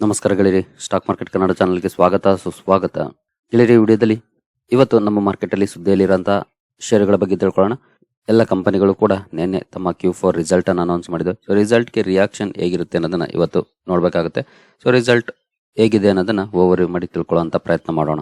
ನಮಸ್ಕಾರ ಗೆಳೆಯರಿ, stock market Kannada ಚಾನಲ್ಗೆ ಸ್ವಾಗತ, ಸುಸ್ವಾಗತ. ಗೆಳೆಯರಿ ವಿಡಿಯೋದಲ್ಲಿ ಇವತ್ತು ನಮ್ಮ ಮಾರ್ಕೆಟಲ್ಲಿ ಸುದ್ದಿಯಲ್ಲಿರುವಂತಹ ಷೇರುಗಳ ಬಗ್ಗೆ ತಿಳ್ಕೊಳ್ಳೋಣ. ಎಲ್ಲ ಕಂಪನಿಗಳು ಕೂಡ ನಿನ್ನೆ ತಮ್ಮ ಕ್ಯೂ ಫೋರ್ ರಿಸಲ್ಟ್ ಅನ್ನು ಅನೌನ್ಸ್ ಮಾಡಿದ್ದು ಸೊ ರಿಸಲ್ಟ್ಗೆ ರಿಯಾಕ್ಷನ್ ಹೇಗಿರುತ್ತೆ ಅನ್ನೋದನ್ನ ಇವತ್ತು ನೋಡಬೇಕಾಗುತ್ತೆ. ಸೊ ರಿಸಲ್ಟ್ ಹೇಗಿದೆ ಅನ್ನೋದನ್ನ ಓವರ್ ಮಾಡಿ ತಿಳ್ಕೊಳ್ಳೋ ಪ್ರಯತ್ನ ಮಾಡೋಣ.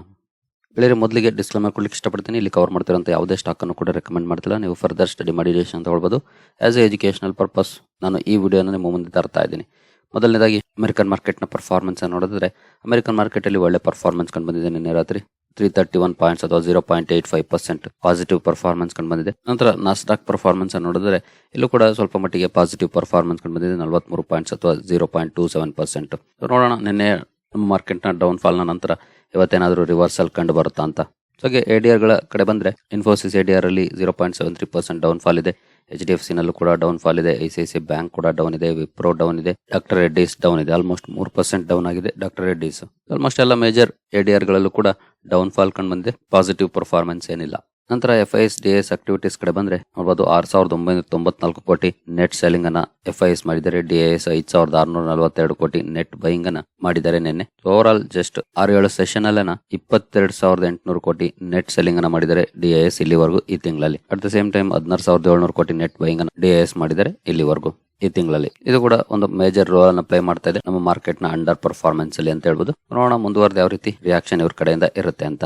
ಗೆಳೆಯರಿ, ಮೊದಲಿಗೆ ಡಿಸ್ಕ್ಲೇಮರ್ ಕೊಡ್ಲಿಕ್ಕೆ ಇಷ್ಟಪಡ್ತೀನಿ. ಇಲ್ಲಿ ಕವರ್ ಮಾಡ್ತಿರೋಂಥ ಯಾವುದೇ ಸ್ಟಾಕ್ ಅನ್ನು ಕೂಡ ರೆಕಮೆಂಡ್ ಮಾಡ್ತಿಲ್ಲ. ನೀವು ಫರ್ದರ್ ಸ್ಟಡಿ ಮಾಡಿ ಡಿಸಿಷನ್ ತಗೊಳ್ಬೋದು. ಆಸ್ ಎ ಎಜುಕೇಶನಲ್ ಪರ್ಪಸ್ ನಾನು ಈ ವಿಡಿಯೋನ ನಿಮ್ಮ ಮುಂದೆ ತರ್ತಾ ಇದ್ದೀನಿ. ಮೊದಲನೇದಾಗಿ ಅಮೆರಿಕನ್ ಮಾರ್ಕೆಟ್ನ ಪರ್ಫಾರ್ಮೆನ್ಸ್ ನೋಡಿದ್ರೆ, ಅಮೆರಿಕನ್ ಮಾರ್ಕೆಟ್ ಅಲ್ಲಿ ಒಳ್ಳೆ ಪರ್ಫಾರ್ಮೆನ್ಸ್ ಕಂಡು ಬಂದಿದೆ ನಿನ್ನೆ ರಾತ್ರಿ. ತ್ರೀ ತರ್ಟಿ ಒನ್ ಪಾಯಿಂಟ್ಸ್ ಅಥವಾ zero point eight five percent positive performance ಕಂಡು ಬಂದಿದೆ. ನಂತರ ನಾಸ್ಟಾಕ್ ಪರ್ಫಾರ್ಮೆನ್ಸ್ ನೋಡಿದ್ರೆ, ಇಲ್ಲೂ ಕೂಡ ಸ್ವಲ್ಪ ಮಟ್ಟಿಗೆ ಪಾಸಿಟಿವ್ ಪರ್ಫಾರ್ಮೆನ್ಸ್ ಕಂಡು ಬಂದಿದೆ, ನಲವತ್ಮೂರು ಪಾಯಿಂಟ್ಸ್ ಅಥವಾ zero point two seven percent ನೋಡೋಣ ನಿನ್ನೆ ನಮ್ಮ ಮಾರ್ಕೆಟ್ನ ಡೌನ್ ಫಾಲ್ನ ನಂತರ ಇವತ್ತೇನಾದರೂ ರಿವರ್ಸಲ್ ಕಂಡು ಬರುತ್ತಾ ಅಂತ. ಸೊ ಡಿ ಗಳ ಕಡೆ ಬಂದ್ರೆ ಇನ್ಫೋಸಿಸ್ ಎಡಿಆರ್ ಅಲ್ಲಿ zero point seven three percent down fall ಇದೆ. ಎಚ್ ಡಿ ಎಫ್ ಸಿ ನಲ್ಲೂ ಕೂಡ ಡೌನ್ ಫಾಲ್ ಇದೆ. I C I C bank ಕೂಡ ಡೌನ್ ಇದೆ. ವಿಪ್ರೋ ಡೌನ್ ಇದೆ. ಡಾಕ್ಟರ್ ರೆಡ್ಡೀಸ್ ಡೌನ್ ಇದೆ. ಆಲ್ಮೋಸ್ಟ್ ಮೂರ್ ಪರ್ಸೆಂಟ್ ಡೌನ್ ಆಗಿದೆ. ಡಾಕ್ಟರ್ ರೆಡ್ಡೀಸ್ ಆಲ್ಮೋಸ್ಟ್ ಎಲ್ಲ ಮೇಜರ್ ಎಡಿಆರ್ ಗಳಲ್ಲೂ ಕೂಡ ಡೌನ್ ಫಾಲ್ ಕಂಡು ಬಂದಿದೆ. ಪಾಸಿಟಿವ್ ಪರ್ಫಾರ್ಮೆನ್ಸ್ ಏನಿಲ್ಲ. ನಂತರ F I S D S activities ಕಡೆ ಬಂದ್ರೆ ನೋಡಬಹುದು ಆರ್ ಸಾವಿರದ ಒಂಬೈನೂರ ತೊಂಬತ್ನಾಲ್ಕು ಕೋಟಿ ನೆಟ್ ಸೆಲ್ಲಿಂಗ್ ಅನ್ನ ಎಫ್ ಐ ಎಸ್ ಮಾಡಿದ್ದಾರೆ. ಡಿ ಎಸ್ ಐದು ಸಾವಿರದ ಆರುನೂರ ನಲವತ್ತೆರಡು ಕೋಟಿ ನೆಟ್ ಬೈಯಿಂಗ್ ಅನ್ನ ಮಾಡಿದ್ದಾರೆ ನಿನ್ನೆ. ಓವರ್ ಆಲ್ ಜಸ್ಟ್ ಆರು ಏಳು ಸೆಷನ್ ಅಲ್ಲನ ಇಪ್ಪತ್ತೆರಡು ಸಾವಿರದ ಎಂಟುನೂರು ಕೋಟಿ ನೆಟ್ ಸೆಲ್ಲಿಂಗ್ ಅನ್ನ ಮಾಡಿದ್ದಾರೆ ಡಿ ಎಸ್ ಇಲ್ಲಿವರೆಗೂ ಈ ತಿಂಗಳಲ್ಲಿ. ಅಟ್ ದ ಸೇಮ್ ಟೈಮ್ ಹದಿನಾರು ಸಾವಿರದ ಏಳ್ನೂರು ಕೋಟಿ ನೆಟ್ ಬೈಯಿಂಗ್ ಅನ್ನ ಡಿ ಎಸ್ ಮಾಡಿದ್ದಾರೆ ಇಲ್ಲಿವರೆಗೂ ಈ ತಿಂಗಳಲ್ಲಿ. ಇದು ಕೂಡ ಒಂದು ಮೇಜರ್ ರೋಲ್ ಅನ್ನು ಪ್ಲೇ ಮಾಡ್ತಾ ಇದೆ ನಮ್ಮ ಮಾರ್ಕೆಟ್ನ ಅಂಡರ್ ಪರ್ಫಾರ್ಮೆನ್ಸ್ ಅಲ್ಲಿ ಅಂತ ಹೇಳ್ಬೋದು. ನೋಡೋಣ ಮುಂದುವರೆದ ಯಾವ ರೀತಿ ರಿಯಾಕ್ಷನ್ ಇವ್ರ ಕಡೆಯಿಂದ ಇರುತ್ತೆ ಅಂತ.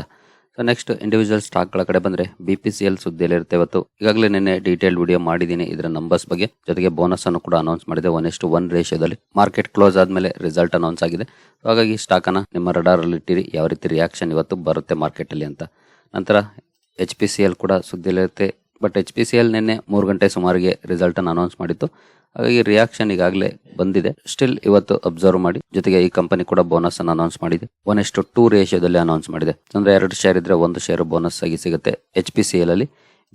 ಸೊ ನೆಕ್ಸ್ಟ್ ಇಂಡಿವಿಜುವಲ್ ಸ್ಟಾಕ್ಗಳ ಕಡೆ ಬಂದ್ರೆ ಬಿ ಪಿ ಸಿ ಎಲ್ ಸುದ್ದಿಯಲ್ಲಿ ಇರುತ್ತೆ ಇವತ್ತು. ಈಗಾಗಲೇ ನಿನ್ನೆ ಡೀಟೇಲ್ ವಿಡಿಯೋ ಮಾಡಿದ್ದೀನಿ ಇದರ ನಂಬರ್ಸ್ ಬಗ್ಗೆ. ಜೊತೆಗೆ ಬೋನಸ್ ಅನ್ನು ಕೂಡ ಅನೌನ್ಸ್ ಮಾಡಿದೆ. ಒನ್ ಎಷ್ಟು ಒನ್ ರೇಷಿಯೋದಲ್ಲಿ ಮಾರ್ಕೆಟ್ ಕ್ಲೋಸ್ ಆದ್ಮೇಲೆ ರಿಸಲ್ಟ್ ಅನೌನ್ಸ್ ಆಗಿದೆ. ಹಾಗಾಗಿ ಸ್ಟಾಕ್ ಅನ್ನ ನಿಮ್ಮ ರಡಾರ್ ಅಲ್ಲಿ ಇಟ್ಟಿರಿ. ಯಾವ ರೀತಿ ರಿಯಾಕ್ಷನ್ ಇವತ್ತು ಬರುತ್ತೆ ಮಾರ್ಕೆಟ್ ಅಲ್ಲಿ ಅಂತ. ನಂತರ ಎಚ್ ಪಿ ಸಿ ಎಲ್ ಕೂಡ ಸುದ್ದಿಯಲ್ಲಿರುತ್ತೆ. But H P C L ನಿನ್ನೆ ಮೂರು ಗಂಟೆ ಸುಮಾರಿಗೆ ರಿಸಲ್ಟ್ ಅನ್ನು ಅನೌನ್ಸ್ ಮಾಡಿತ್ತು. ಹಾಗಾಗಿ ರಿಯಾಕ್ಷನ್ ಈಗಾಗಲೇ ಬಂದಿದೆ. ಸ್ಟಿಲ್ ಇವತ್ತು ಅಬ್ಸರ್ವ್ ಮಾಡಿ. ಜೊತೆಗೆ ಈ ಕಂಪನಿ ಕೂಡ ಬೋನಸ್ ಅನ್ನು ಅನೌನ್ಸ್ ಮಾಡಿದೆ. ಒನ್ ಎಷ್ಟು ಟೂ ರೇಷಿಯೋದಲ್ಲಿ ಅನೌನ್ಸ್ ಮಾಡಿದೆ. ಅಂದ್ರೆ ಎರಡು ಶೇರ್ ಇದ್ರೆ ಒಂದು ಶೇರ್ ಬೋನಸ್ ಆಗಿ ಸಿಗುತ್ತೆ ಎಚ್ ಪಿ ಸಿ ಎಲ್ ಅಲ್ಲಿ.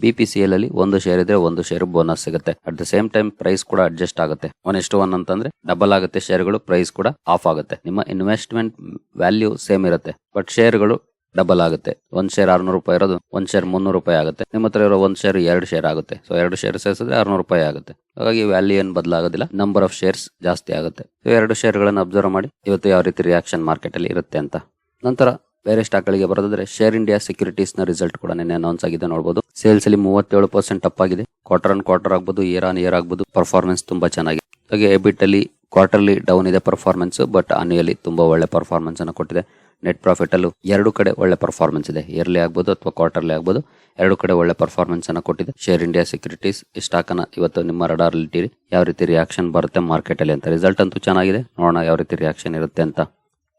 ಬಿ ಪಿ ಸಿ ಎಲ್ ಅಲ್ಲಿ ಒಂದು ಶೇರ್ ಇದ್ರೆ ಒಂದು ಶೇರ್ ಬೋನಸ್ ಸಿಗುತ್ತೆ. At the same time price ಕೂಡ ಅಡ್ಜಸ್ಟ್ ಆಗುತ್ತೆ. ಒನ್ ಎಷ್ಟು ಒನ್ ಅಂತಂದ್ರೆ ಡಬಲ್ ಆಗುತ್ತೆ ಶೇರ್ಗಳು ಪ್ರೈಸ್ ಕೂಡ ಆಫ್ ಆಗುತ್ತೆ. ನಿಮ್ಮ ಇನ್ವೆಸ್ಟ್ಮೆಂಟ್ ವ್ಯಾಲ್ಯೂ ಸೇಮ್ ಇರುತ್ತೆ. ಬಟ್ ಶೇರ್ಗಳು ಡಬಲ್ ಆಗುತ್ತೆ. ಒಂದ್ ಶೇರ್ ಆರ್ನೂರು ರೂಪಾಯಿ ಇರೋದು, ಒಂದ್ ಶೇರ್ ಮುನ್ನೂರು ರೂಪಾಯಿ ಆಗುತ್ತೆ. ನಿಮ್ಮ ಹತ್ರ ಇರೋ ಒಂದ್ ಶೇರ್ ಎರಡು ಶೇರ್ ಆಗುತ್ತೆ. ಸೊ ಎರಡು ಶೇರ್ ಸೇರಿಸಿದ್ರೆ ಆರ್ನೂರು ರೂಪಾಯಿ ಆಗುತ್ತೆ. ಹಾಗಾಗಿ ವ್ಯಾಲ್ಯೂ ಏನು ಬದಲಾಗೋದಿಲ್ಲ. ನಂಬರ್ ಆಫ್ ಶೇರ್ಸ್ ಜಾಸ್ತಿ ಆಗುತ್ತೆ. ಸೊ ಎರಡು ಶೇರ್ಗಳನ್ನು ಅಬ್ಸರ್ವ್ ಮಾಡಿ ಇವತ್ತು ಯಾವ ರೀತಿ ರಿಯಾಕ್ಷನ್ ಮಾರ್ಕೆಟ್ ಅಲ್ಲಿ ಇರುತ್ತೆ ಅಂತ. ನಂತರ ಬೇರೆ ಸ್ಟಾಕ್ ಗಳಿಗೆ ಬರೋದಾದ್ರೆ ಶೇರ್ ಇಂಡಿಯಾ ಸೆಕ್ಯೂರಿಟೀಸ್ನ ರಿಸಲ್ಟ್ ಕೂಡ ನಿನ್ನೆ ಅನೌನ್ಸ್ ಆಗಿದೆ ನೋಡಬಹುದು ಸೇಲ್ಸ್ ಅಲ್ಲಿ ಮೂವತ್ತೇಳು ಪರ್ಸೆಂಟ್ ಅಪ್ ಆಗಿದೆ. ಕ್ವಾರ್ಟರ್ ಆನ್ ಕ್ವಾರ್ಟರ್ ಆಗ್ಬೋದು ಇಯರ್ ಆನ್ ಇಯರ್ ಆಗ್ಬೋದು. ಪರ್ಫಾರ್ಮೆನ್ಸ್ ತುಂಬಾ ಚೆನ್ನಾಗಿದೆ. ಹಾಗೆ ಎಬಿಟ್ ಅಲ್ಲಿ ಕ್ವಾರ್ಟರ್ಲಿ ಡೌನ್ ಇದೆ ಪರ್ಫಾರ್ಮೆನ್ಸ್ ಬಟ್ ಅನ್ಯಲಿ ತುಂಬಾ ಒಳ್ಳೆ ಪರ್ಫಾರ್ಮೆನ್ಸ್ ಅನ್ನು ಕೊಟ್ಟಿದೆ. ನೆಟ್ ಪ್ರಾಫಿಟ್ ಅಲ್ಲೂ ಎರಡು ಕಡೆ ಒಳ್ಳೆ ಪರ್ಫಾರ್ಮೆನ್ಸ್ ಇದೆ. ಇಯರ್ಲಿ ಆಗ್ಬೋದು ಅಥವಾ ಕ್ವಾರ್ಟರ್ಲಿ ಆಗ್ಬೋದು. ಎರಡು ಕಡೆ ಒಳ್ಳೆ ಪರ್ಫಾರ್ಮೆನ್ಸ್ ಅನ್ನ ಕೊಟ್ಟಿದೆ. ಶೇರ್ ಇಂಡಿಯಾ ಸೆಕ್ಯೂರಿಟೀಸ್ ಈ ಸ್ಟಾಕ್ ಅನ್ನ ಇವತ್ತು ನಿಮ್ಮ ರಡಾರ್ ಇಟ್ಟಿರಿ. ಯಾವ ರೀತಿ ರಿಯಾಕ್ಷನ್ ಬರುತ್ತೆ ಮಾರ್ಕೆಟ್ ಅಲ್ಲಿ ಅಂತ. ರಿಸಲ್ಟ್ ಅಂತೂ ಚೆನ್ನಾಗಿದೆ. ನೋಡೋಣ ಯಾವ ರೀತಿ ರಿಯಾಕ್ಷನ್ ಇರುತ್ತೆ ಅಂತ.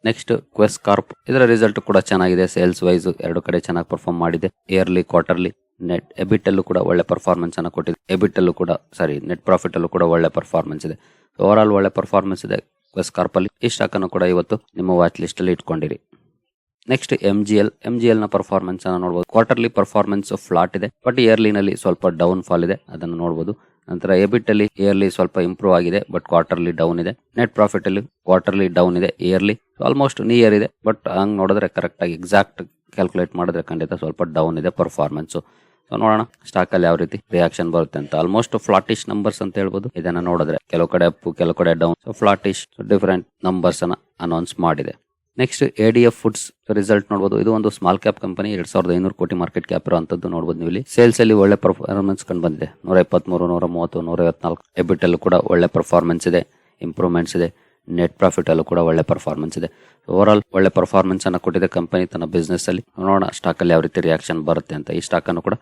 ನೆಕ್ಸ್ಟ್ ಕ್ವೆಸ್ ಕಾರ್ಪ್ ಇದರ ರಿಸಲ್ಟ್ ಕೂಡ ಚೆನ್ನಾಗಿದೆ. ಸೇಲ್ಸ್ ವೈಸ್ ಎರಡು ಕಡೆ ಚೆನ್ನಾಗಿ ಪರ್ಫಾರ್ಮ್ ಮಾಡಿದೆ. ಇಯರ್ಲಿ ಕ್ವಾರ್ಟರ್ಲಿ ನೆಟ್ ಎಬಿಟ್ ಅಲ್ಲೂ ಕೂಡ ಒಳ್ಳೆ ಪರ್ಫಾರ್ಮೆನ್ಸ್ ಅನ್ನು ಕೊಟ್ಟಿದೆ. ಎಬಿಟ್ ಅಲ್ಲೂ ಕೂಡ ಸಾರಿ ನೆಟ್ ಪ್ರಾಫಿಟ್ ಅಲ್ಲೂ ಕೂಡ ಒಳ್ಳೆ ಪರ್ಫಾರ್ಮೆನ್ಸ್ ಇದೆ. ಓವರ್ ಆಲ್ ಒಳ್ಳೆ ಪರ್ಫಾರ್ಮೆನ್ಸ್ ಇದೆ. ಕ್ವೆಸ್ ಕಾರ್ಪಲ್ ಈ ಸ್ಟಾಕ್ ಅನ್ನು ಕೂಡ ಇವತ್ತು ನಿಮ್ಮ ವಾಚ್ ಲಿಸ್ಟ್ ಅಲ್ಲಿ ಇಟ್ಕೊಂಡಿರಿ. Next M G L M G ಎಲ್ನ performance ಅನ್ನು ನೋಡಬಹುದು ಕ್ವಾರ್ಟರ್ಲಿ ಪರ್ಫಾರ್ಮೆನ್ಸ್ ಫ್ಲಾಟ್ ಇದೆ. ಬಟ್ ಇಯರ್ಲಿನಲ್ಲಿ ಸ್ವಲ್ಪ ಡೌನ್ ಫಾಲ್ ಇದೆ. ಅದನ್ನು ನೋಡಬಹುದು ನಂತರ ಎಬಿಟ್ ಅಲ್ಲಿ ಇಯರ್ಲಿ ಸ್ವಲ್ಪ ಇಂಪ್ರೂವ್ ಆಗಿದೆ. ಬಟ್ ಕ್ವಾರ್ಟರ್ಲಿ ಡೌನ್ ಇದೆ. ನೆಟ್ ಪ್ರಾಫಿಟ್ ಅಲ್ಲಿ ಕ್ವಾರ್ಟರ್ಲಿ ಡೌನ್ ಇದೆ ಇಯರ್ಲಿ ಆಲ್ಮೋಸ್ಟ್ ನಿಯರ್ ಇದೆ. ಬಟ್ ಹಂಗ್ ನೋಡಿದ್ರೆ ಕರೆಕ್ಟ್ ಆಗಿ ಎಕ್ಸಾಕ್ಟ್ ಕ್ಯಾಲ್ಕುಲೇಟ್ ಮಾಡಿದ್ರೆ ಖಂಡಿತ ಸ್ವಲ್ಪ ಡೌನ್ ಇದೆ ಪರ್ಫಾರ್ಮೆನ್ಸ್ ಸೊ ನೋಡೋಣ. ಸ್ಟಾಕ್ ಅಲ್ಲಿ ಯಾವ ರೀತಿ ರಿಯಾಕ್ಷನ್ ಬರುತ್ತೆ ಅಂತ. ಆಲ್ಮೋಸ್ಟ್ ಫ್ಲಾಟಿಶ್ ನಂಬರ್ಸ್ ಅಂತ ಹೇಳ್ಬೋದು. ಇದನ್ನ ನೋಡಿದ್ರೆ ಕೆಲವು ಕಡೆ ಅಪ್ ಕೆಲವು ಕಡೆ down so flattish different numbers ಅನ್ನ ಅನೌನ್ಸ್ ಮಾಡಿದೆ. Next A D F foods result ನೋಡಬಹುದು ಇದು ಒಂದು ಸ್ಮಾಲ್ ಕ್ಯಾಪ್ ಕಂಪನಿ ಎರಡ್ ಸಾವಿರದ ಐನೂರು ಕೋಟಿ ಮಾರ್ಕೆಟ್ ಕ್ಯಾಪ್ ಇರುವಂತದ್ದು ನೋಡಬಹುದು ನೀವು ಇಲ್ಲಿ. ಸೇಲ್ಸ್ ಅಲ್ಲಿ ಒಳ್ಳೆ ಪರ್ಫಾರ್ಮೆನ್ಸ್ ಕಂಡು ಬಂದಿದೆ. ನೂರ ಇಪ್ಪತ್ಮೂರು ನೂರ ಮೂವತ್ತು, ನೂರ ಐವತ್ನಾಲ್ಕು ಎಬಿಟ್ ಅಲ್ಲೂ ಕೂಡ ಒಳ್ಳೆ ಪರ್ಫಾರ್ಮೆನ್ಸ್ ಇದೆ. ಇಂಪ್ರೂವ್ಮೆಂಟ್ಸ್ ಇದೆ. ನೆಟ್ ಪ್ರಾಫಿಟ್ ಅಲ್ಲೂ ಕೂಡ ಒಳ್ಳೆ ಪರ್ಫಾರ್ಮೆನ್ಸ್ ಇದೆ. ಓವರ್ ಆಲ್ ಒಳ್ಳೆ ಪರ್ಫಾರ್ಮೆನ್ಸ್ ಅನ್ನ ಕೊಟ್ಟಿದೆ ಕಂಪನಿ ತನ್ನ ಬಿಸ್ನೆಸ್ ಅಲ್ಲಿ. ನೋಡೋಣ ಸ್ಟಾಕ್ ಅಲ್ಲಿ ಯಾವ ರೀತಿ ರಿಯಾಕ್ಷನ್ ಬರುತ್ತೆ ಅಂತ. ಈ ಸ್ಟಾಕ್ ಅನ್ನು ಕೂಡ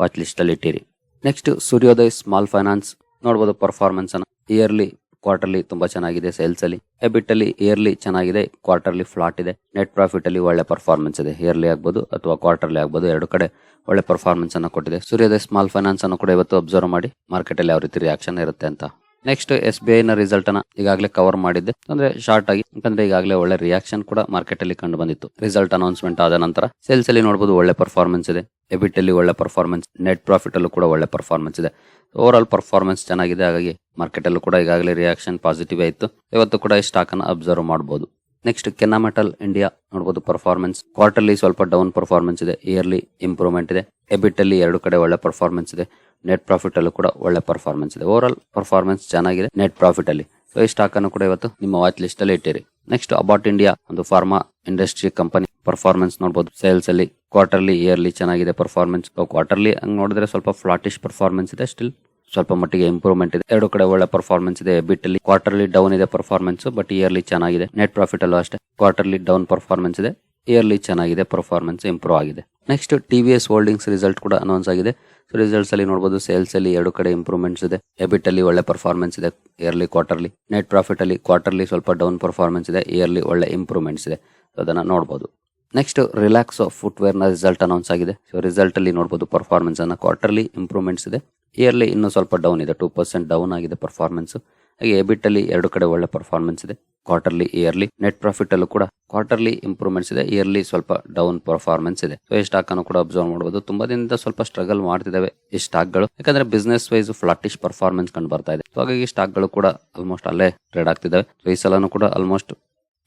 ವಾಚ್ ಲಿಸ್ಟ್ ಅಲ್ಲಿ ಇಟ್ಟಿರಿ. ನೆಕ್ಸ್ಟ್ ಸೂರ್ಯೋದಯ ಸ್ಮಾಲ್ ಫೈನಾನ್ಸ್ ನೋಡಬಹುದು ಪರ್ಫಾರ್ಮೆನ್ಸ್ ಅನ್ನ. ಇಯರ್ಲಿ ಕ್ವಾರ್ಟರ್ಲಿ ತುಂಬಾ ಚೆನ್ನಾಗಿದೆ ಸೇಲ್ಸ್ ಅಲ್ಲಿ. ಎಬಿಟ್ ಅಲ್ಲಿ ಇಯರ್ಲಿ ಚೆನ್ನಾಗಿದೆ ಕ್ವಾರ್ಟರ್ಲಿ ಫ್ಲಾಟ್ ಇದೆ. ನೆಟ್ ಪ್ರಾಫಿಟ್ ಅಲ್ಲಿ ಒಳ್ಳೆ ಪರ್ಫಾರ್ಮೆನ್ಸ್ ಇದೆ. ಇಯರ್ಲಿ ಆಗ್ಬೋದು ಅಥವಾ ಕ್ವಾರ್ಟರ್ಲಿ ಆಗ್ಬೋದು, ಎರಡು ಕಡೆ ಒಳ್ಳೆ ಪರ್ಫಾರ್ಮೆನ್ಸ್ ಅನ್ನು ಕೊಟ್ಟಿದೆ. ಸೂರ್ಯೋದಯ ಸ್ಮಾಲ್ ಫೈನಾನ್ಸ್ ಅನ್ನು ಕೂಡ ಇವತ್ತು ಅಬ್ಸರ್ವ್ ಮಾಡಿ ಮಾರ್ಕೆಟ್ ಅಲ್ಲಿ ಯಾವ ರೀತಿ ರಿಯಾಕ್ಷನ್ ಇರುತ್ತೆ ಅಂತ ನೆಕ್ಸ್ಟ್ ಎಸ್ ಬಿ ಐ ನ ರಿಸಲ್ಟ್ ಅನ್ನ ಈಗಾಗಲೇ ಕವರ್ ಮಾಡಿದ್ದೆ. ಅಂದ್ರೆ ಶಾರ್ಟ್ ಆಗಿ, ಯಾಕಂದ್ರೆ ಈಗಾಗಲೇ ಒಳ್ಳೆ ರಿಯಾಕ್ಷನ್ ಕೂಡ ಮಾರ್ಕೆಟ್ ಅಲ್ಲಿ ಕಂಡು ಬಂದಿತ್ತು. ರಿಸಲ್ಟ್ ಅನೌನ್ಸ್ಮೆಂಟ್ ಆದ ನಂತರ ಸೇಲ್ಸ್ ಅಲ್ಲಿ ನೋಡಬಹುದು ಒಳ್ಳೆ ಪರ್ಫಾರ್ಮೆನ್ಸ್ ಇದೆ. ಎಬಿಟ್ ಅಲ್ಲಿ ಒಳ್ಳೆ ಪರ್ಫಾರ್ಮೆನ್ಸ್ ನೆಟ್ ಪ್ರಾಫಿಟ್ ಅಲ್ಲೂ ಕೂಡ ಒಳ್ಳೆ ಪರ್ಫಾರ್ಮೆನ್ಸ್ ಇದೆ. ಓವರ್ ಆಲ್ ಪರ್ಫಾರ್ಮೆನ್ಸ್ ಚೆನ್ನಾಗಿದೆ, ಹಾಗಾಗಿ ಮಾರ್ಕೆಟ್ ಅಲ್ಲೂ ಕೂಡ ಈಗಾಗಲೇ ರಿಯಾಕ್ಷನ್ ಪಾಸಿಟಿವ್ ಆಯಿತು. ಇವತ್ತು ಕೂಡ ಈ ಸ್ಟಾಕ್ ಅನ್ನು ಅಬ್ಸರ್ವ್ ಮಾಡಬಹುದು ನೆಕ್ಸ್ಟ್ ಕೆನಾಮೆಟಲ್ ಇಂಡಿಯಾ ನೋಡಬಹುದು ಪರ್ಫಾರ್ಮೆನ್ಸ್ ಕ್ವಾರ್ಟರ್ಲಿ ಸ್ವಲ್ಪ ಡೌನ್ ಪರ್ಫಾರ್ಮೆನ್ಸ್ ಇದೆ. ಇಯರ್ಲಿ ಇಂಪ್ರೂವ್ಮೆಂಟ್ ಇದೆ. ಎಬಿಟ್ ಅಲ್ಲಿ ಎರಡು ಕಡೆ ಒಳ್ಳೆ ಪರ್ಫಾರ್ಮೆನ್ಸ್ ಇದೆ. ನೆಟ್ ಪ್ರಾಫಿಟ್ ಅಲ್ಲೂ ಕೂಡ ಒಳ್ಳೆ ಪರ್ಫಾರ್ಮೆನ್ಸ್ ಇದೆ. ಓವರ್ ಆಲ್ ಪರ್ಫಾರ್ಮೆನ್ಸ್ ಚೆನ್ನಾಗಿದೆ ನೆಟ್ ಪ್ರಾಫಿಟ್ ಅಲ್ಲಿ. ಸೊ ಈ ಸ್ಟಾಕ್ ಅನ್ನು ಕೂಡ ಇವತ್ತು ನಿಮ್ಮ ವಾಚ್ ಲಿಸ್ಟ್ ಅಲ್ಲಿ ಇಟ್ಟಿರಿ. ನೆಕ್ಸ್ಟ್ ಅಬಾಟ್ ಇಂಡಿಯಾ ಒಂದು ಫಾರ್ಮಾ ಇಂಡಸ್ಟ್ರಿ ಕಂಪನಿ ಪರ್ಫಾರ್ಮೆನ್ಸ್ ನೋಡಬಹುದು ಸೇಲ್ಸ್ ಅಲ್ಲಿ ಕ್ವಾರ್ಟರ್ಲಿ ಇಯರ್ಲಿ ಚೆನ್ನಾಗಿದೆ ಪರ್ಫಾರ್ಮೆನ್ಸ್ ಕ್ವಾರ್ಟರ್ಲಿ ಹಂಗ್ ನೋಡಿದ್ರೆ ಸ್ವಲ್ಪ ಫ್ಲಾಟಿಶ್ ಪರ್ಫಾರ್ಮೆನ್ಸ್ ಇದೆ. ಸ್ಟಿಲ್ ಸ್ವಲ್ಪ ಮಟ್ಟಿಗೆ ಇಂಪ್ರೂವ್ಮೆಂಟ್ ಇದೆ. ಎರಡು ಕಡೆ ಒಳ್ಳೆ ಪರ್ಫಾರ್ಮೆನ್ಸ್ ಇದೆ. ಬಿಟ್ ಅಲ್ಲಿ ಕ್ವಾರ್ಟರ್ಲಿ ಡೌನ್ ಇದೆ ಪರ್ಫಾರ್ಮೆನ್ಸ್ ಬಟ್ ಇಯರ್ಲಿ ಚೆನ್ನಾಗಿದೆ. ನೆಟ್ ಪ್ರಾಫಿಟ್ ಅಲ್ಲೂ ಅಷ್ಟೇ. ಕ್ವಾರ್ಟರ್ಲಿ ಡೌನ್ ಪರ್ಫಾರ್ಮೆನ್ಸ್ ಇದೆ. ಇಯರ್ಲಿ ಚೆನ್ನಾಗಿದೆ ಪರ್ಫಾರ್ಮೆನ್ಸ್ ಇಂಪ್ರೂವ್ ಆಗಿದೆ. Next T V S holdings result ಕೂಡ ಅನೌನ್ಸ್ ಆಗಿದೆ. ಸೊ ರಿಸಲ್ಟ್ಸ್ ಅಲ್ಲಿ ನೋಡಬಹುದು ಸೇಲ್ಸ್ ಅಲ್ಲಿ ಎರಡು ಕಡೆ ಇಂಪ್ರೂವ್ಮೆಂಟ್ಸ್ ಇದೆ. ಎಬಿಟ್ ಅಲ್ಲಿ ಒಳ್ಳೆ ಪರ್ಫಾರ್ಮೆನ್ಸ್ ಇದೆ ಇಯರ್ಲಿ ಕ್ವಾರ್ಟರ್ಲಿ ನೆಟ್ ಪ್ರಾಫಿಟ್ ಅಲ್ಲಿ ಕ್ವಾರ್ಟರ್ಲಿ ಸ್ವಲ್ಪ ಡೌನ್ ಪರ್ಫಾರ್ಮೆನ್ಸ್ ಇದೆ ಇಯರ್ಲಿ ಒಳ್ಳೆ ಇಂಪ್ರೂವ್ಮೆಂಟ್ಸ್ ಇದೆ. ಅದನ್ನ ನೋಡಬಹುದು ನೆಕ್ಸ್ಟ್ ರಿಲ್ಯಾಕ್ಸ್ ಫುಟ್ವೇರ್ನ ರಿಸಲ್ಟ್ ಅನೌನ್ಸ್ ಆಗಿದೆ. ಸೊ ರಿಸಲ್ಟ್ ಅಲ್ಲಿ ನೋಡಬಹುದು ಪರ್ಫಾರ್ಮೆನ್ಸ್ ಅನ್ನ. ಕ್ವಾರ್ಟರ್ಲಿ ಇಂಪ್ರೂವ್ಮೆಂಟ್ಸ್ ಇದೆ. ಇಯರ್ಲಿ ಇನ್ನೂ ಸ್ವಲ್ಪ ಡೌನ್ ಇದೆ. ಟೂ ಪರ್ಸೆಂಟ್ ಡೌನ್ ಆಗಿದೆ ಪರ್ಫಾರ್ಮೆನ್ಸ್ ಹಾಗೆ ಎಬಿಟ್ ಅಲ್ಲಿ ಎರಡು ಕಡೆ ಒಳ್ಳೆ ಪರ್ಫಾರ್ಮೆನ್ಸ್ ಇದೆ. ಕ್ವಾರ್ಟರ್ಲಿ ಇಯರ್ಲಿ ನೆಟ್ ಪ್ರಾಫಿಟ್ ಅಲ್ಲೂ ಕೂಡ ಕ್ವಾರ್ಟರ್ಲಿ ಇಂಪ್ರೂವ್ಮೆಂಟ್ಸ್ ಇದೆ. ಇಯರ್ಲಿ ಸ್ವಲ್ಪ ಡೌನ್ ಪರ್ಫಾರ್ಮೆನ್ಸ್ ಇದೆ. ಸೊ ಈ ಸ್ಟಾಕ್ ಅನ್ನು ಕೂಡ ಅಬ್ಸರ್ವ್ ಮಾಡಬಹುದು ತುಂಬಾ ದಿನದಿಂದ ಸ್ವಲ್ಪ ಸ್ಟ್ರಗಲ್ ಮಾಡ್ತಿದ್ದಾವೆ ಈ ಸ್ಟಾಕ್ಗಳು. ಯಾಕಂದ್ರೆ ಬಿಸ್ನೆಸ್ ವೈಸ್ ಫ್ಲಾಟಿಶ್ ಪರ್ಫಾರ್ಮೆನ್ಸ್ ಕಂಡು ಬರ್ತಾ ಇದೆ. ಸೊ ಹಾಗಾಗಿ ಸ್ಟಾಕ್ಗಳು ಕೂಡ ಆಲ್ಮೋಸ್ಟ್ ಅಲ್ಲೇ ಟ್ರೇಡ್ ಆಗ್ತಿದ್ದಾವೆ ಸೊ ಈ ಸಲನು ಕೂಡ ಆಲ್ಮೋಸ್ಟ್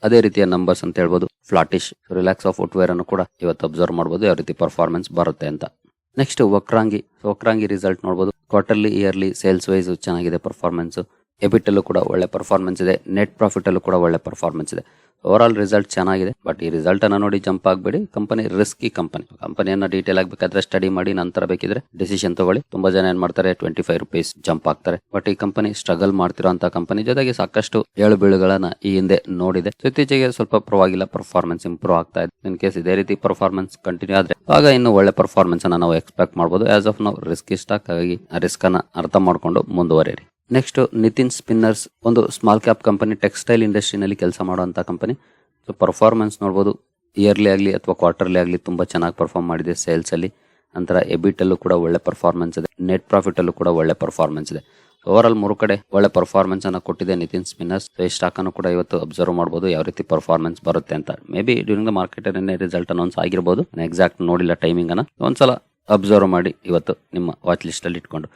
ಅದೇ ರೀತಿಯ ನಂಬರ್ಸ್ ಅಂತ ಹೇಳ್ಬೋದು. ಫ್ಲಾಟಿಶ್ ರಿಲ್ಯಾಕ್ಸ್ ಆಫ್ ಫುಟ್ವೇರ್ ಅನ್ನು ಕೂಡ ಇವತ್ತು ಅಬ್ಸರ್ವ್ ಮಾಡಬಹುದು ಯಾವ ರೀತಿ ಪರ್ಫಾರ್ಮೆನ್ಸ್ ಬರುತ್ತೆ ಅಂತ. ನೆಕ್ಸ್ಟ್ ವಕ್ರಾಂಗಿ ವಕ್ರಾಂಗಿ ರಿಸಲ್ಟ್ ನೋಡಬಹುದು ಕ್ವಾರ್ಟರ್ಲಿ ಇಯರ್ಲಿ ಸೇಲ್ಸ್ ವೈಸ್ ಚೆನ್ನಾಗಿದೆ ಪರ್ಫಾರ್ಮೆನ್ಸ್ ಎಬಿಟ್ ಅಲ್ಲೂ ಕೂಡ ಒಳ್ಳೆ ಪರ್ಫಾರ್ಮೆನ್ಸ್ ಇದೆ. ನೆಟ್ ಪ್ರಾಫಿಟಲ್ಲೂ ಕೂಡ ಒಳ್ಳೆ ಪರ್ಫಾರ್ಮೆನ್ಸ್ ಇದೆ. ಓವರ್ ಆಲ್ ರಿಸಲ್ಟ್ ಚೆನ್ನಾಗಿದೆ. ಬಟ್ ಈ ರಿಸಲ್ಟ್ ಅನ್ನ ನೋಡಿ ಜಂಪ್ ಆಗಬೇಡಿ. ಕಂಪನಿ ರಿಸ್ಕಿ ಕಂಪನಿ ಕಂಪನಿಯನ್ನ ಡೀಟೇಲ್ ಆಗಬೇಕಾದ್ರೆ ಸ್ಟಡಿ ಮಾಡಿ, ನಂತರ ಬೇಕಿದ್ರೆ ಡಿಸಿಷನ್ ತಗೊಳ್ಳಿ. ತುಂಬಾ ಜನ ಏನ್ ಮಾಡ್ತಾರೆ? ಟ್ವೆಂಟಿ ಫೈವ್ ರುಪೀಸ್ ಜಂಪ್ ಆಗ್ತಾರೆ ಬಟ್ ಈ ಕಂಪನಿ ಸ್ಟ್ರಗಲ್ ಮಾಡ್ತಿರೋಂತ ಕಂಪನಿ ಜೊತೆಗೆ ಸಾಕಷ್ಟು ಏಳು ಬೀಳುಗಳನ್ನ ಈ ಹಿಂದೆ ನೋಡಿದೆ. ಇತ್ತೀಚೆಗೆ ಸ್ವಲ್ಪ ಪರವಾಗಿಲ್ಲ. ಪರ್ಫಾರ್ಮೆನ್ಸ್ ಇಂಪ್ರೂವ್ ಆಗ್ತಾ ಇದೆ. ಇನ್ ಕೇಸ್ ಇದೇ ರೀತಿ ಪರ್ಫಾರ್ಮೆನ್ಸ್ ಕಂಟಿನ್ಯೂ ಆದ್ರೆ, ಆಗ ಇನ್ನು ಒಳ್ಳೆ ಪರ್ಫಾರ್ಮೆನ್ಸ್ ಅನ್ನ ನಾವು ಎಕ್ಸ್ಪೆಕ್ಟ್ ಮಾಡಬಹುದು ಆಸ್ ಆಫ್ ನಾವು ರಿಸ್ಕ್ ಸ್ಟಾಕ್ ಹಾಗಾಗಿ ರಿಸ್ಕ್ ಅನ್ನ ಅರ್ಥ ಮಾಡ್ಕೊಂಡು ಮುಂದುವರಿರಿ ನೆಕ್ಸ್ಟ್ ನಿತಿನ್ ಸ್ಪಿನ್ನರ್ಸ್, ಒಂದು ಸ್ಮಾಲ್ ಕ್ಯಾಪ್ ಕಂಪನಿ ಟೆಕ್ಸ್ಟೈಲ್ ಇಂಡಸ್ಟ್ರಿನಲ್ಲಿ ಕೆಲಸ ಮಾಡುವಂಥ ಕಂಪನಿ ಸೊ ಪರ್ಫಾರ್ಮೆನ್ಸ್ ನೋಡ್ಬೋದು. ಇಯರ್ಲಿ ಆಗಲಿ ಅಥವಾ ಕ್ವಾರ್ಟರ್ಲಿ ಆಗಲಿ ತುಂಬ ಚೆನ್ನಾಗಿ ಪರ್ಫಾರ್ಮ್ ಮಾಡಿದೆ ಸೇಲ್ಸಲ್ಲಿ ನಂತರ ಎಬಿಟಲ್ಲೂ ಕೂಡ ಒಳ್ಳೆ ಪರ್ಫಾರ್ಮೆನ್ಸ್ ಇದೆ. ನೆಟ್ ಪ್ರಾಫಿಟಲ್ಲೂ ಕೂಡ ಒಳ್ಳೆ ಪರ್ಫಾರ್ಮೆನ್ಸ್ ಇದೆ. ಓವರ್ ಆಲ್ ಮೂರು ಕಡೆ ಒಳ್ಳೆ ಪರ್ಫಾರ್ಮೆನ್ಸ್ ಅನ್ನು ಕೊಟ್ಟಿದೆ ನಿತಿನ್ ಸ್ಪಿನ್ನರ್ಸ್. ಈ ಸ್ಟಾಕ್ ಅನ್ನು ಕೂಡ ಇವತ್ತು ಅಬ್ಸರ್ವ್ ಮಾಡಬಹುದು ಯಾವ ರೀತಿ ಪರ್ಫಾರ್ಮೆನ್ಸ್ ಬರುತ್ತೆ ಅಂತ. Maybe during the market result announce ಆಗಿರಬಹುದು ಎಕ್ಸಾಕ್ಟ್ ನೋಡಿಲ್ಲ ಟೈಮಿಂಗ್ ಅನ್ನ. ಒಂದ್ಸಲ ಅಬ್ಸರ್ವ್ ಮಾಡಿ ಇವತ್ತು ನಿಮ್ಮ ವಾಚ್ ಲಿಸ್ಟ್ ಅಲ್ಲಿ ಇಟ್ಕೊಂಡು.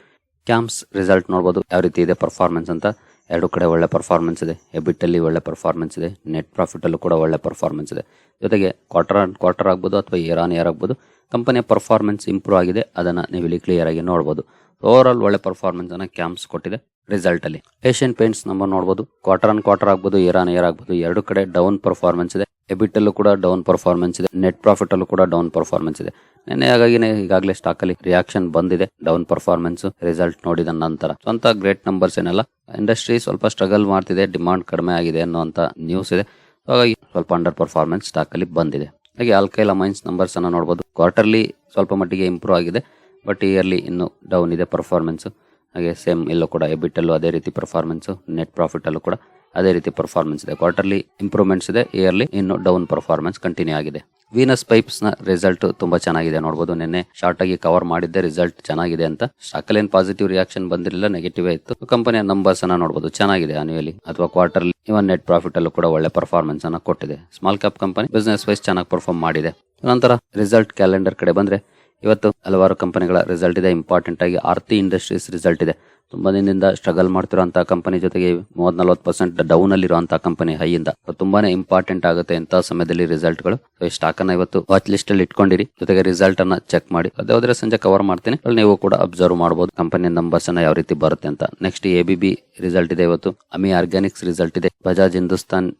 ಕ್ಯಾಮ್ಸ್ ರಿಸಲ್ಟ್ ನೋಡಬಹುದು ಯಾವ ರೀತಿ ಇದೆ ಪರ್ಫಾರ್ಮೆನ್ಸ್ ಅಂತ. ಎರಡು ಕಡೆ ಒಳ್ಳೆ ಪರ್ಫಾರ್ಮೆನ್ಸ್ ಇದೆ. ಎಬಿಟಲ್ಲಿ ಒಳ್ಳೆ ಪರ್ಫಾರ್ಮೆನ್ಸ್ ಇದೆ. ನೆಟ್ ಪ್ರಾಫಿಟ್ ಅಲ್ಲೂ ಕೂಡ ಒಳ್ಳೆ ಪರ್ಫಾರ್ಮೆನ್ಸ್ ಇದೆ. ಜೊತೆಗೆ ಕ್ವಾರ್ಟರ್ ಆನ್ ಕ್ವಾರ್ಟರ್ ಆಗ್ಬೋದು ಅಥವಾ ಇಯರ್ ಆನ್ ಇಯರ್ ಆಗ್ಬೋದು. ಕಂಪನಿಯ ಪರ್ಫಾರ್ಮೆನ್ಸ್ ಇಂಪ್ರೂವ್ ಆಗಿದೆ. ಅದನ್ನ ನೀವು ಇಲ್ಲಿ ಕ್ಲಿಯರ್ ಆಗಿ ನೋಡಬಹುದು ಓವರ್ ಆಲ್ ಒಳ್ಳೆ ಪರ್ಫಾರ್ಮೆನ್ಸ್ ಅನ್ನ ಕ್ಯಾಂಪ್ಸ್ ಕೊಟ್ಟಿದೆ ರಿಸಲ್ಟ್ ಅಲ್ಲಿ. ಏಷ್ಯನ್ ಪೇಂಟ್ಸ್ ನಂಬರ್ ನೋಡಬಹುದು ಕ್ವಾರ್ಟರ್ ಆನ್ ಕ್ವಾರ್ಟರ್ ಆಗ್ಬೋದು ಇಯರ್ ಆನ್ ಇಯರ್ ಆಗ್ಬೋದು. ಎರಡು ಕಡೆ ಡೌನ್ ಪರ್ಫಾರ್ಮೆನ್ಸ್ ಇದೆ. ಎಬಿಟ್ ಅಲ್ಲೂ ಕೂಡ ಡೌನ್ ಪರ್ಫಾರ್ಮೆನ್ಸ್ ಇದೆ. ನೆಟ್ ಪ್ರಾಫಿಟ್ ಅಲ್ಲೂ ಕೂಡ ಡೌನ್ ಪರ್ಫಾರ್ಮೆನ್ಸ್ ಇದೆ. ನೆನ್ನೆ ಹಾಗಾಗಿ ಈಗಾಗಲೇ ಸ್ಟಾಕ್ ಅಲ್ಲಿ ರಿಯಾಕ್ಷನ್ ಬಂದಿದೆ ಡೌನ್ ಪರ್ಫಾರ್ಮೆನ್ಸ್ ರಿಸಲ್ಟ್ ನೋಡಿದ ನಂತರ. ಸ್ವಂತ ಗ್ರೇಟ್ ನಂಬರ್ಸ್ ಏನಲ್ಲ ಇಂಡಸ್ಟ್ರಿ ಸ್ವಲ್ಪ ಸ್ಟ್ರಗಲ್ ಮಾಡ್ತಿದೆ ಡಿಮಾಂಡ್ ಕಡಿಮೆ ಆಗಿದೆ ಅನ್ನುವಂತ ನ್ಯೂಸ್ ಇದೆ. ಹಾಗಾಗಿ ಸ್ವಲ್ಪ ಅಂಡರ್ ಪರ್ಫಾರ್ಮೆನ್ಸ್ ಸ್ಟಾಕ್ ಅಲ್ಲಿ ಬಂದಿದೆ. ಹಾಗೆ ಆಲ್ಕೈಲ್ ಅಮೈನ್ಸ್ ನಂಬರ್ಸ್ ಅನ್ನ ನೋಡಬಹುದು ಕ್ವಾರ್ಟರ್ಲಿ ಸ್ವಲ್ಪ ಮಟ್ಟಿಗೆ ಇಂಪ್ರೂವ್ ಆಗಿದೆ ಬಟ್ ಇಯರ್ಲಿ ಇನ್ನು ಡೌನ್ ಇದೆ ಪರ್ಫಾರ್ಮೆನ್ಸ್ ಹಾಗೆ ಸೇಮ್ ಇಲ್ಲೂ ಕೂಡ ಎಬಿಟ್ ಅಲ್ಲೂ ಅದೇ ರೀತಿ ಪರ್ಫಾರ್ಮೆನ್ಸ್ ನೆಟ್ ಪ್ರಾಫಿಟ್ ಅಲ್ಲೂ ಕೂಡ ಅದೇ ರೀತಿ ಪರ್ಫಾರ್ಮೆನ್ಸ್ ಇದೆ. ಕ್ವಾರ್ಟರ್ಲಿ ಇಂಪ್ರೂವ್ಮೆಂಟ್ಸ್ ಇದೆ ಇಯರ್ಲಿ ಇನ್ನು ಡೌನ್ ಪರ್ಫಾರ್ಮೆನ್ಸ್ ಕಂಟಿನ್ಯೂ ಆಗಿದೆ. ವೀನಸ್ ಪೈಪ್ಸ್ನ ರಿಸಲ್ಟ್ ತುಂಬಾ ಚೆನ್ನಾಗಿದೆ. ನೋಡಬಹುದು ನಿನ್ನೆ ಶಾರ್ಟ್ ಆಗಿ ಕವರ್ ಮಾಡಿದ್ದೆ ರಿಸಲ್ಟ್ ಚೆನ್ನಾಗಿದೆ ಅಂತ. ಸ್ಟಾಕ್ ಏನ್ ಪಾಸಿಟಿವ್ ರಿಯಾಕ್ಷನ್ ಬಂದಿರಲಿಲ್ಲ ನೆಗೆಟಿವ್ ಇತ್ತು ಕಂಪನಿಯ ನಂಬರ್ಸ್ ಅನ್ನ ನೋಡಬಹುದು ಚೆನ್ನಾಗಿದೆ ಅನ್ಯುವಲಿ ಅಥವಾ ಕ್ವಾರ್ಟರ್ಲಿ ಇವನ್ ನೆಟ್ ಪ್ರಾಫಿಟ್ ಅಲ್ಲೂ ಕೂಡ ಒಳ್ಳೆ ಪರ್ಫಾರ್ಮೆನ್ಸ್ ಅನ್ನ ಕೊಟ್ಟಿದೆ. Small cap company business wise ಚೆನ್ನಾಗಿ ಪರ್ಫಾರ್ಮ್ ಮಾಡಿದೆ. ನಂತರ ರಿಸಲ್ಟ್ ಕ್ಯಾಲೆಂಡರ್ ಕಡೆ ಬಂದ್ರೆ ಇವತ್ತು ಹಲವಾರು ಕಂಪನಿಗಳ ರಿಸಲ್ಟ್ ಇದೆ. ಇಂಪಾರ್ಟೆಂಟ್ ಆಗಿ ಆರ್ತಿ ಇಂಡಸ್ಟ್ರೀಸ್ ರಿಸಲ್ಟ್ ಇದೆ. ತುಂಬಾ ದಿನದಿಂದ ಸ್ಟ್ರಗಲ್ ಮಾಡ್ತಿರುವಂತಹ ಕಂಪನಿ ಜೊತೆಗೆ ಮೂವತ್ ನಲ್ವತ್ತು ಪರ್ಸೆಂಟ್ ಡೌನ್ ಅಲ್ಲಿ ಇರುವಂತಹ ಕಂಪನಿ ಹೈಯಿಂದ ತುಂಬಾನೇ ಇಂಪಾರ್ಟೆಂಟ್ ಆಗುತ್ತೆ ಇಂತಹ ಸಮಯದಲ್ಲಿ ರಿಸಲ್ಟ್ಗಳು. ಸ್ಟಾಕ್ ಅನ್ನ ಇವತ್ತು ವಾಚ್ ಲಿಸ್ಟ್ ಅಲ್ಲಿ ಇಟ್ಕೊಂಡಿರಿ. ಜೊತೆಗೆ ರಿಸಲ್ಟ್ ಅನ್ನ ಚೆಕ್ ಮಾಡಿ. ಅದೇ ಹೋದ್ರೆ ಸಂಜೆ ಕವರ್ ಮಾಡ್ತೀನಿ. ಅಲ್ಲಿ ನೀವು ಕೂಡ ಅಬ್ಸರ್ವ್ ಮಾಡಬಹುದು ಕಂಪನಿ ನಂಬರ್ಸ್ ಅನ್ನ ಯಾವ ರೀತಿ ಬರುತ್ತೆ ಅಂತ. Next A B B result ಇದೆ ಇವತ್ತು. ಅಮಿ ಆರ್ಗ್ಯಾನಿಕ್ಸ್ ರಿಸಲ್ಟ್ ಇದೆ. ಬಜಾಜ್ ಹಿಂದೂಸ್ತಾನ್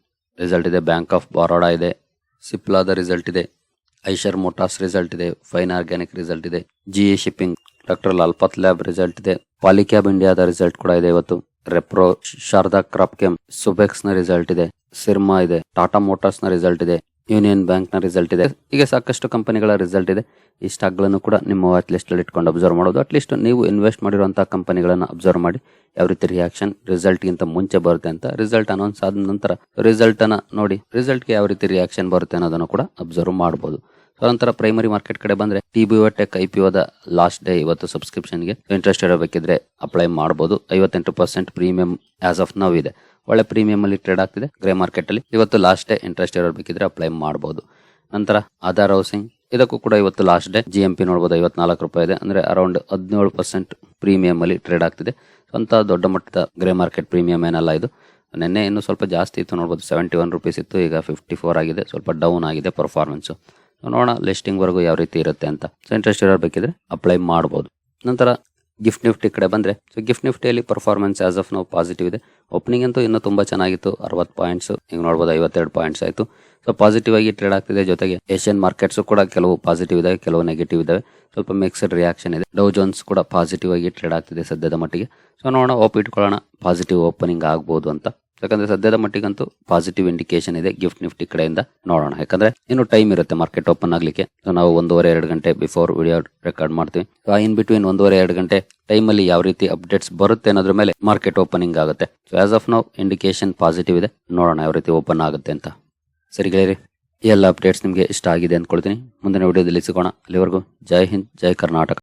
ರಿಸಲ್ಟ್ ಇದೆ. ಬ್ಯಾಂಕ್ ಆಫ್ ಬರೋಡಾ ಇದೆ. ಸಿಪ್ಲಾದ ರಿಸಲ್ಟ್ ಇದೆ. ಐಷರ್ ಮೋಟಾರ್ಸ್ ರಿಸಲ್ಟ್ ಇದೆ. ಫೈನ್ ಆರ್ಗ್ಯಾನಿಕ್ ರಿಸಲ್ಟ್ ಇದೆ. G shipping doctor Lalpath lab result ಇದೆ. ಪಾಲಿಕ್ಯಾಬ್ ಇಂಡಿಯಾದ ರಿಸಲ್ಟ್ ಕೂಡ ಇದೆ ಇವತ್ತು. ರೆಪ್ರೋ ಶಾರದಾ ಕ್ರಾಪ್ ಕೆಮ್ ಸುಬೆಕ್ಸ್ನ ರಿಸಲ್ಟ್ ಇದೆ. ಸಿರ್ಮಾ ಇದೆ. ಟಾಟಾ ಮೋಟಾರ್ಸ್ನ ರಿಸಲ್ಟ್ ಇದೆ. ಯೂನಿಯನ್ ಬ್ಯಾಂಕ್ನ ರಿಸಲ್ಟ್ ಇದೆ. ಹೀಗೆ ಸಾಕಷ್ಟು ಕಂಪನಿಗಳ ರಿಸಲ್ಟ್ ಇದೆ. ಈ ಸ್ಟಾಕ್ಗಳನ್ನು ಕೂಡ ನಿಮ್ಮ ವಾಚ್ ಲಿಸ್ಟ್ ಅಲ್ಲಿ ಇಟ್ಕೊಂಡು ಅಬ್ಸರ್ವ್ ಮಾಡೋದು. ಅಟ್ಲೀಸ್ಟ್ ನೀವು ಇನ್ವೆಸ್ಟ್ ಮಾಡಿರುವಂತಹ ಕಂಪನಿಗಳನ್ನ ಅಬ್ಸರ್ವ್ ಮಾಡಿ. ಯಾವ ರೀತಿ ರಿಯಾಕ್ಷನ್ ರಿಸಲ್ಟ್ ಗಿಂತ ಮುಂಚೆ ಬರುತ್ತೆ ಅಂತ ರಿಸಲ್ಟ್ ಅನೌನ್ಸ್ ಆದ ನಂತರ ರಿಸಲ್ಟ್ ಅನ್ನ ನೋಡಿ. ರಿಸಲ್ಟ್ಗೆ ಯಾವ ರೀತಿ ರಿಯಾಕ್ಷನ್ ಬರುತ್ತೆ ಅನ್ನೋದನ್ನು ಕೂಡ ಅಬ್ಸರ್ವ್ ಮಾಡಬಹುದು ನಂತರ ಪ್ರೈಮರಿ ಮಾರ್ಕೆಟ್ ಕಡೆ ಬಂದ್ರೆ T B tech I P ಒದ ಲಾಸ್ಟ್ ಡೇ ಇವತ್ತು ಸಬ್ಸ್ಕ್ರಿಪ್ಷನ್ಗೆ ಇಂಟ್ರೆಸ್ಟ್ ಇರಬೇಕಿದ್ರೆ ಅಪ್ಲೈ ಮಾಡಬಹುದು ಐವತ್ತೆಂಟು percent premium as of now ಇದೆ. ಒಳ್ಳೆ ಪ್ರೀಮಿಯಂ ಅಲ್ಲಿ ಟ್ರೇಡ್ ಆಗ್ತಿದೆ. ಗ್ರೇ ಮಾರ್ಕೆಟ್ ಅಲ್ಲಿ ಇವತ್ತು ಲಾಸ್ಟ್ ಡೇ ಇಂಟ್ರೆಸ್ಟ್ ಇರಬೇಕಿದ್ರೆ ಅಪ್ಲೈ ಮಾಡಬಹುದು ನಂತರ ಆಧಾರ್ ಹೌಸಿಂಗ್ ಇದಕ್ಕೂ ಕೂಡ ಇವತ್ತು last day G M P ನೋಡಬಹುದು ಐವತ್ನಾಲ್ಕು ರೂಪಾಯಿ ಇದೆ. ಅಂದ್ರೆ ಅರೌಂಡ್ ಹದಿನೇಳು ಪರ್ಸೆಂಟ್ ಪ್ರೀಮಿಯಂ ಅಲ್ಲಿ ಟ್ರೇಡ್ ಆಗ್ತಿದೆ. ಸ್ವಂತ ದೊಡ್ಡ ಮಟ್ಟದ ಗ್ರೇ ಮಾರ್ಕೆಟ್ ಪ್ರೀಮಿಯಂ ಏನಲ್ಲ ಇದು. ನಿನ್ನೆ ಇನ್ನು ಸ್ವಲ್ಪ ಜಾಸ್ತಿ ಇತ್ತು ನೋಡಬಹುದು ಸೆವೆಂಟಿ ಒನ್ ರುಪೀಸ್ ಇತ್ತು. ಈಗ ಫಿಫ್ಟಿ ಫೋರ್ ಆಗಿದೆ. ಸ್ವಲ್ಪ ಡೌನ್ ಆಗಿದೆ ಪರ್ಫಾರ್ಮೆನ್ಸ್ ನೋಡೋಣ ಲಿಸ್ಟಿಂಗ್ ವರೆಗೂ ಯಾವ ರೀತಿ ಇರುತ್ತೆ ಅಂತ. ಸೊ ಇಂಟ್ರೆಸ್ಟ್ ಇರಬೇಕಿದ್ರೆ ಅಪ್ಲೈ ಮಾಡಬಹುದು ನಂತರ ಗಿಫ್ಟ್ ನಿಫ್ಟಿ ಕಡೆ ಬಂದ್ರೆ ಸೊ ಗಿಫ್ಟ್ ನಿಫ್ಟಿಯಲ್ಲಿ ಪರ್ಫಾರ್ಮೆನ್ಸ್ ಆಸ್ ಆಫ್ ನಾವು ಪಾಸಿಟಿವ್ ಇದೆ. ಓಪನಿಂಗ್ ಅಂತೂ ಇನ್ನೂ ತುಂಬಾ ಚೆನ್ನಾಗಿತ್ತು, ಅರವತ್ತು ಪಾಯಿಂಟ್ಸ್ ಈಗ ನೋಡ್ಬೋದು ಐವತ್ತೆರಡು ಪಾಯಿಂಟ್ಸ್ ಆಯಿತು. ಸೊ ಪಾಸಿಟಿವ್ ಆಗಿ ಟ್ರೇಡ್ ಆಗ್ತಿದೆ, ಜೊತೆಗೆ ಏಷ್ಯನ್ ಮಾರ್ಕೆಟ್ಸ್ ಕೂಡ ಕೆಲವು ಪಾಸಿಟಿವ್ ಇದಾವೆ, ಕೆಲವು ನೆಗೆಟಿವ್ ಇದಾವೆ. ಸ್ವಲ್ಪ ಮಿಕ್ಸ್ಡ್ ರಿಯಾಕ್ಷನ್ ಇದೆ. ಡೌ ಜೋನ್ಸ್ ಕೂಡ ಪಾಸಿಟಿವ್ ಆಗಿ ಟ್ರೇಡ್ ಆಗ್ತಿದೆ ಸದ್ಯದ ಮಟ್ಟಿಗೆ. ಸೊ ನೋಡೋಣ ಓಪ್ ಇಟ್ಕೊಳ್ಳೋಣ ಪಾಸಿಟಿವ್ ಓಪನಿಂಗ್ ಆಗ್ಬೋದು ಅಂತ. ಯಾಕಂದ್ರೆ ಸದ್ಯದ ಮಟ್ಟಿಗಂತೂ ಪಾಸಿಟಿವ್ ಇಂಡಿಕೇಶನ್ ಇದೆ ಗಿಫ್ಟ್ ನಿಫ್ಟಿ ಕಡೆಯಿಂದ ನೋಡೋಣ. ಯಾಕಂದ್ರೆ ಇನ್ನು ಟೈಮ್ ಇರುತ್ತೆ ಮಾರ್ಕೆಟ್ ಓಪನ್ ಆಗ್ಲಿಕ್ಕೆ. ನಾವು ಒಂದೂವರೆ, ಎರಡು ಗಂಟೆ ಬಿಫೋರ್ ವಿಡಿಯೋ ರೆಕಾರ್ಡ್ ಮಾಡ್ತೀವಿ. ಇನ್ ಬಿಟ್ವೀನ್ ಒಂದೂವರೆ, ಎರಡು ಗಂಟೆ ಟೈಮ್ ಅಲ್ಲಿ ಯಾವ ರೀತಿ ಅಪ್ಡೇಟ್ಸ್ ಬರುತ್ತೆ ಅನ್ನೋದ್ರ ಮೇಲೆ ಮಾರ್ಕೆಟ್ ಓಪನಿಂಗ್ ಆಗುತ್ತೆ. So as of now indication positive ಇದೆ. ನೋಡೋಣ ಯಾವ ರೀತಿ ಓಪನ್ ಆಗುತ್ತೆ ಅಂತ. ಸರಿ ಗೆಳೆಯರಿ ಎಲ್ಲ ಅಪ್ಡೇಟ್ಸ್ ನಿಮಗೆ ಇಷ್ಟ ಆಗಿದೆ ಅಂದ್ಕೊಳ್ತೀನಿ ಮುಂದಿನ ವಿಡಿಯೋದಲ್ಲಿ ಸಿಗೋಣ ಅಲ್ಲಿವರೆಗೂ ಜೈ ಹಿಂದ್, ಜೈ ಕರ್ನಾಟಕ.